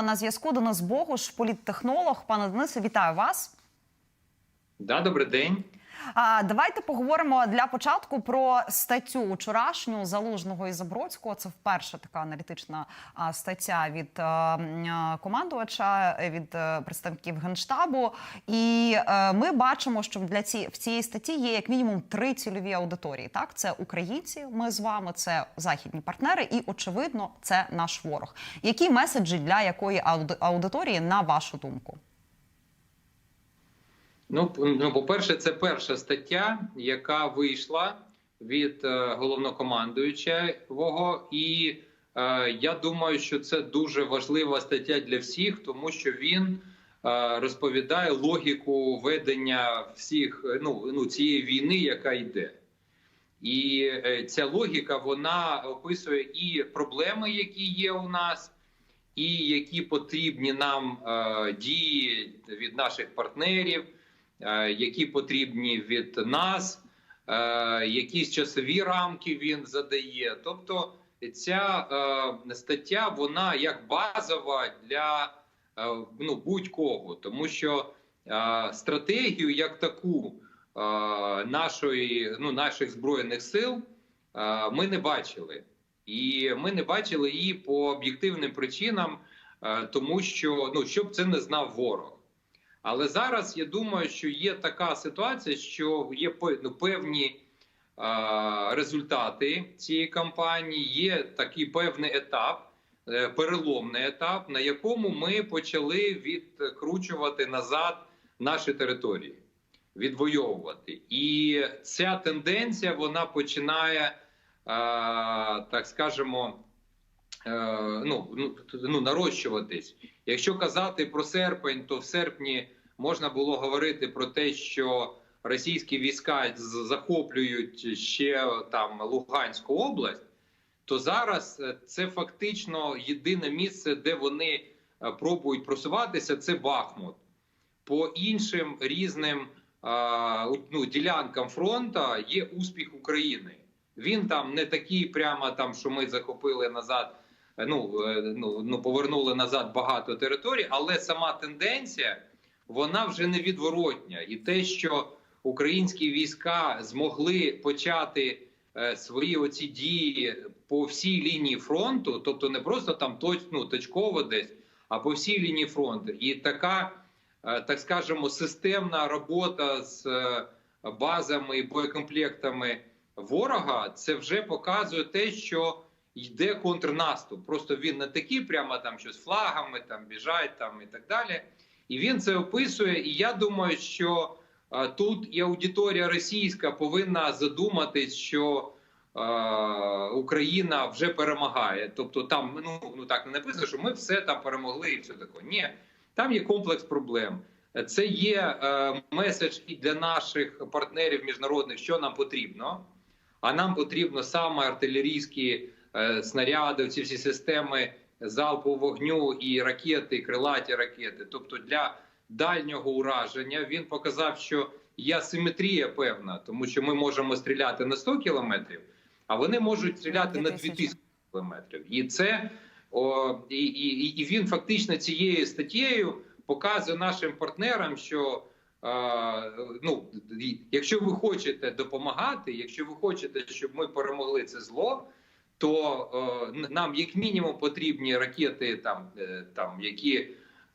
На зв'язку до нас Богуш, політтехнолог. Пане Денисе, вітаю вас. Да, добрий день. А, давайте поговоримо для початку про статтю вчорашню залужного і Забродського. Це вперше така аналітична стаття від е, е, командувача е, від представників генштабу. І ми бачимо, що для ці в цій статті є як мінімум три цільові аудиторії. Так, це українці. Ми з вами, це західні партнери, і очевидно, це наш ворог. Які меседжі для якої ауди- аудиторії, на вашу думку? Ну, ну, по-перше, це перша стаття, яка вийшла від е, головнокомандуючого, і е, я думаю, що це дуже важлива стаття для всіх, тому що він е, розповідає логіку ведення всіх е, ну, ну цієї війни, яка йде. І е, ця логіка вона описує і проблеми, які є у нас, і які потрібні нам е, дії від наших партнерів, які потрібні від нас, е, якісь часові рамки він задає. Тобто, ця е, стаття вона як базова для е, ну, будь-кого, тому що е, стратегію як таку е, нашої, ну, наших збройних сил е, ми не бачили. І ми не бачили її по об'єктивним причинам, е, тому що ну щоб це не знав ворог. Але зараз я думаю, що є така ситуація, що є ну, певні е, результати цієї кампанії, є такий певний етап, е, переломний етап, на якому ми почали відкручувати назад наші території, відвоювати. І ця тенденція вона починає, е, так скажемо, ну, ну, ну, нарощуватись. Якщо казати про серпень, то в серпні можна було говорити про те, що російські війська захоплюють ще там Луганську область, то зараз е, це фактично єдине місце, де вони е, пробують просуватися, це Бахмут. По іншим різним ну, ділянкам фронту є успіх України. Він там не такий, прямо там, що ми захопили назад. Е, Ну, е, ну, ну повернули назад багато територій, але сама тенденція вона вже невідворотня. І те, що українські війська змогли почати е, свої оці дії по всій лінії фронту, тобто не просто там точ, ну, точково десь, а по всій лінії фронту. І така, так скажемо, системна робота з базами і боєкомплектами ворога, це вже показує те, що йде контрнаступ. Просто він не такий, прямо там що з флагами там біжать там і так далі. І він це описує. І я думаю, що е, тут і аудиторія російська повинна задуматись, що е, Україна вже перемагає. Тобто, там ну, ну так не написано, що ми все там перемогли і все таке. Ні, там є комплекс проблем. Це є е, меседж і для наших партнерів міжнародних, що нам потрібно. А нам потрібно саме артилерійські снаряди, ці всі системи залпового вогню і ракети, і крилаті ракети. Тобто для дальнього ураження він показав, що є асиметрія певна, тому що ми можемо стріляти на 100 кілометрів, а вони можуть стріляти на 2000. 2000 кілометрів. І це о, і, і, і він фактично цією статтєю показує нашим партнерам, що е, ну, якщо ви хочете допомагати, якщо ви хочете, щоб ми перемогли це зло, то е, нам як мінімум потрібні ракети, там, е, там які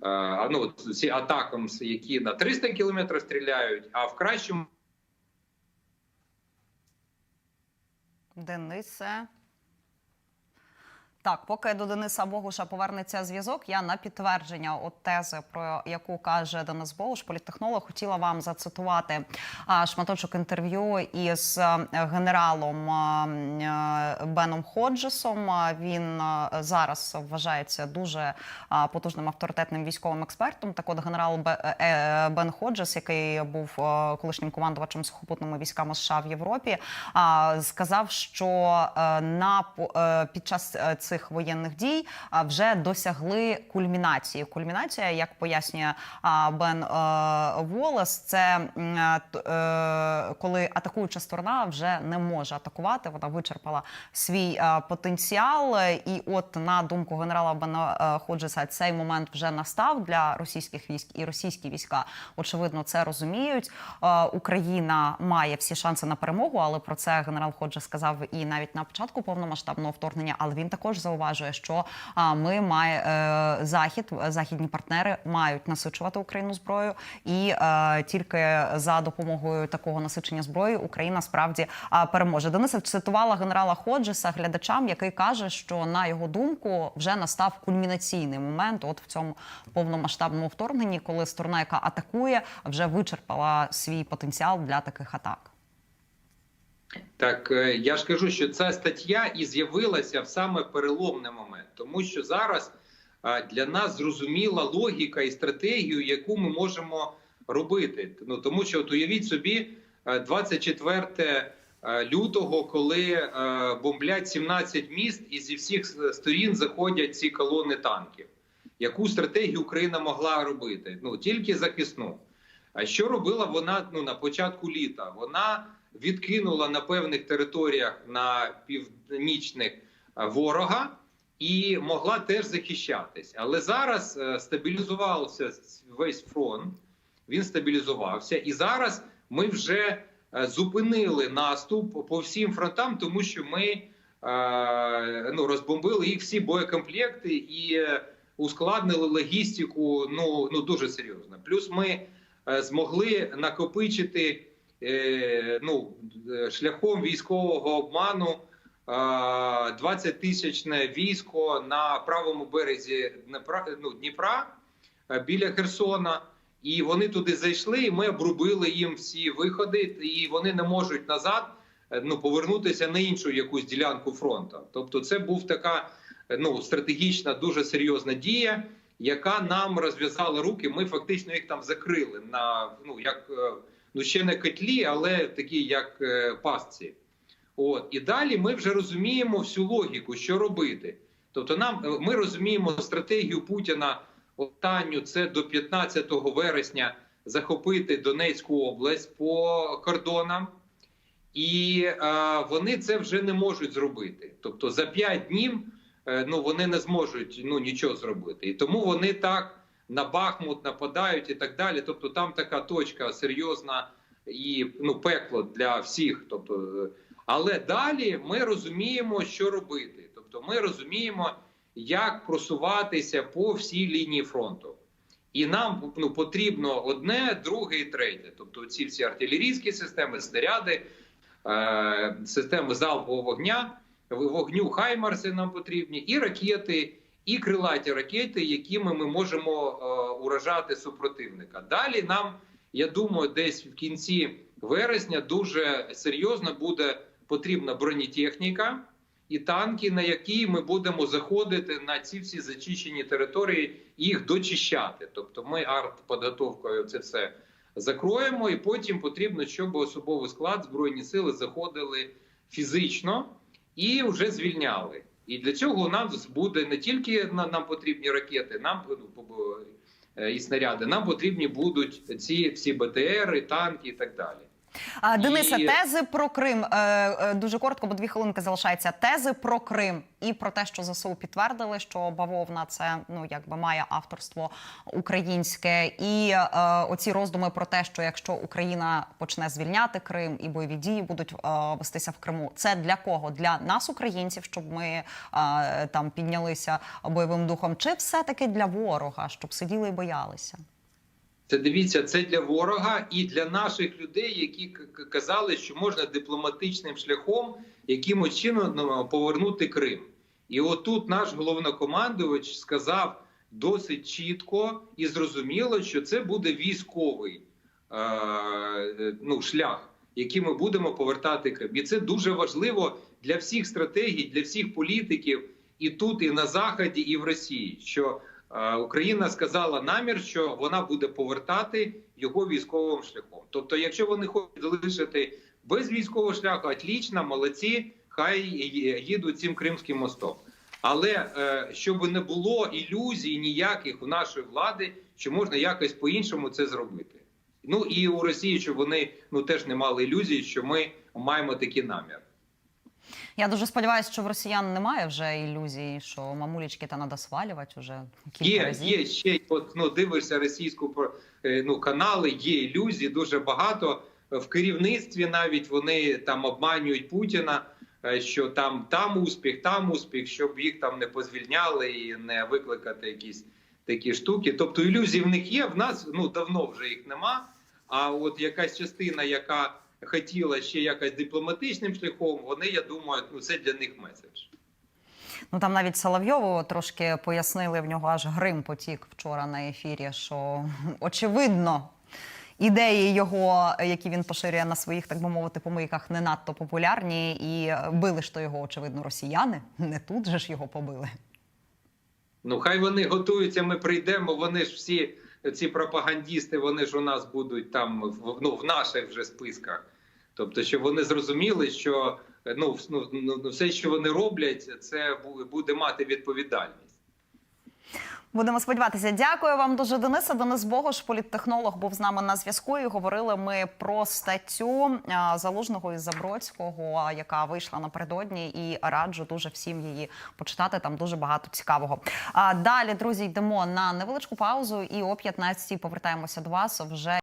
е, ну, ці атакам, які на 300 кілометрів стріляють, а в кращому Денисе. Так, поки до Дениса Богуша повернеться зв'язок, я на підтвердження от тези, про яку каже Денис Богуш, політтехнолог, хотіла вам зацитувати шматочок інтерв'ю із е, генералом м, е, Беном Ходжесом. Він зараз вважається дуже потужним авторитетним військовим експертом. Так, от генерал Бе- е, е, Бен Ходжес, який був е, колишнім командувачем сухопутними військами США в Європі, сказав, що е, на е, під час е, цих цих воєнних дій вже досягли кульмінації. Кульмінація, як пояснює Бен е, Волес, це е, е, коли атакуюча сторона вже не може атакувати. Вона вичерпала свій потенціал. І от на думку генерала Бена Ходжеса, цей момент вже настав для російських військ, і російські війська очевидно це розуміють. Україна має всі шанси на перемогу, але про це генерал Ходжес сказав і навіть на початку повномасштабного вторгнення. Але він також зауважує, що ми має е, захід, західні партнери мають насичувати Україну зброєю, і е, тільки за допомогою такого насичення зброї Україна справді переможе. Дениса цитувала генерала Ходжеса глядачам, який каже, що на його думку вже настав кульмінаційний момент. От в цьому повномасштабному вторгненні, коли сторона, яка атакує, вже вичерпала свій потенціал для таких атак. Так е, я ж кажу, що ця стаття і з'явилася в саме переломний момент, тому що зараз е, для нас зрозуміла логіка і стратегію, яку ми можемо робити. Ну тому що от уявіть собі, е, 24 е, лютого, коли е, бомблять 17 міст, і зі всіх сторін заходять ці колони танків. Яку стратегію Україна могла робити? Ну тільки захисну. А що робила вона ну, на початку літа? Вона відкинула на певних територіях на північних е, ворога і могла теж захищатись. Але зараз е, стабілізувався весь фронт, він стабілізувався, і зараз ми вже е, зупинили наступ по всім фронтам, тому що ми ну, розбомбили їх всі боєкомплекти і ускладнили логістику ну, ну дуже серйозно. Плюс ми змогли накопичити ну, е, шляхом військового обману е, 20 тисячне військо на правому березі Дніпра, ну, Дніпра е, біля Херсона. І вони туди зайшли, і ми обрубили їм всі виходи, і вони не можуть назад е, ну, повернутися на іншу якусь ділянку фронту. Тобто, це був така е, ну, стратегічна, дуже серйозна дія, яка нам розв'язала руки. Ми фактично їх там закрили на ну як е, ну ще не котлі, але такі як е, пастці. От і далі ми вже розуміємо всю логіку, що робити. Тобто, нам е, ми розуміємо стратегію Путіна останню це до 15 вересня захопити Донецьку область по кордонам, і е, вони це вже не можуть зробити. Тобто за 5 днів е, ну вони не зможуть ну нічого зробити, і тому вони так на Бахмут нападають і так далі. Тобто, там така точка серйозна і ну пекло для всіх. Тобто, е, але далі ми розуміємо, що робити. Тобто, ми розуміємо, як просуватися по всій лінії фронту. І нам ну, потрібно одне, друге і третє. Тобто, ці всі артилерійські системи, снаряди, е, системи залпового вогня, вогню Хаймарси нам потрібні, і ракети, і крилаті ракети, якими ми можемо е, уражати супротивника. Далі нам, я думаю, десь в кінці вересня дуже серйозно буде потрібна бронетехніка і танки, на які ми будемо заходити на ці всі зачищені території, і їх дочищати. Тобто, ми артподготовкою це все закроємо, і потім потрібно, щоб особовий склад збройні сили заходили фізично і вже звільняли. І для цього нам буде не тільки на- нам потрібні ракети, нам ну, е, і снаряди, нам потрібні будуть ці всі БТРи, танки і так далі. А, Денисе, І- тези про Крим е, е, дуже коротко, бо дві хвилинки залишається. Тези про Крим і про те, що ЗСУ підтвердили, що бавовна це ну якби має авторство українське, і е, оці роздуми про те, що якщо Україна почне звільняти Крим і бойові дії будуть е, вестися в Криму, це для кого? Для нас, українців, щоб ми е, там піднялися бойовим духом, чи все таки для ворога, щоб сиділи і боялися? Це дивіться, це для ворога і для наших людей, які казали, що можна дипломатичним шляхом якимось чином ну, повернути Крим. І отут наш головнокомандувач сказав досить чітко і зрозуміло, що це буде військовий е, ну, шлях, яким ми будемо повертати Крим. І це дуже важливо для всіх стратегій, для всіх політиків і тут, і на заході, і в Росії. що Україна сказала намір, що вона буде повертати його військовим шляхом. Тобто, якщо вони хочуть залишити без військового шляху, отлично, молодці, хай їдуть цим Кримським мостом. Але е, щоб не було ілюзій ніяких у нашої влади, що можна якось по-іншому це зробити. Ну і у Росії, щоб вони ну теж не мали ілюзій, що ми маємо такі наміри. Я дуже сподіваюся, що в росіян немає вже ілюзій, що мамулечки та треба свалювати вже кілька Є, разів. є ще от ну дивишся російську е, ну канали. Є ілюзії дуже багато в керівництві. Навіть вони там обманюють Путіна, е, що там там успіх, там успіх, щоб їх там не позвільняли і не викликати якісь такі штуки. Тобто ілюзії в них є. В нас ну давно вже їх нема. А от якась частина, яка хотіла ще якось дипломатичним шляхом, вони я думаю, ну це для них меседж. Ну там навіть Соловйову трошки пояснили в нього аж грим потік вчора на ефірі, що очевидно. Ідеї його, які він поширює на своїх, так би мовити, помийках, не надто популярні, і били ж то його, очевидно, росіяни. Не тут же ж його побили. Ну, хай вони готуються, ми прийдемо. Вони ж всі ці пропагандісти, вони ж у нас будуть там в, ну, в наших вже списках. Тобто, щоб вони зрозуміли, що ну, вс- ну, ну, все, що вони роблять, це буде мати відповідальність. Будемо сподіватися. Дякую вам дуже, Дениса. Денис Богош, політтехнолог, був з нами на зв'язку. І говорили ми про статтю залужного і Забродського, яка вийшла напередодні, і раджу дуже всім її почитати. Там дуже багато цікавого. Далі, друзі, йдемо на невеличку паузу, і о 15 повертаємося до вас вже.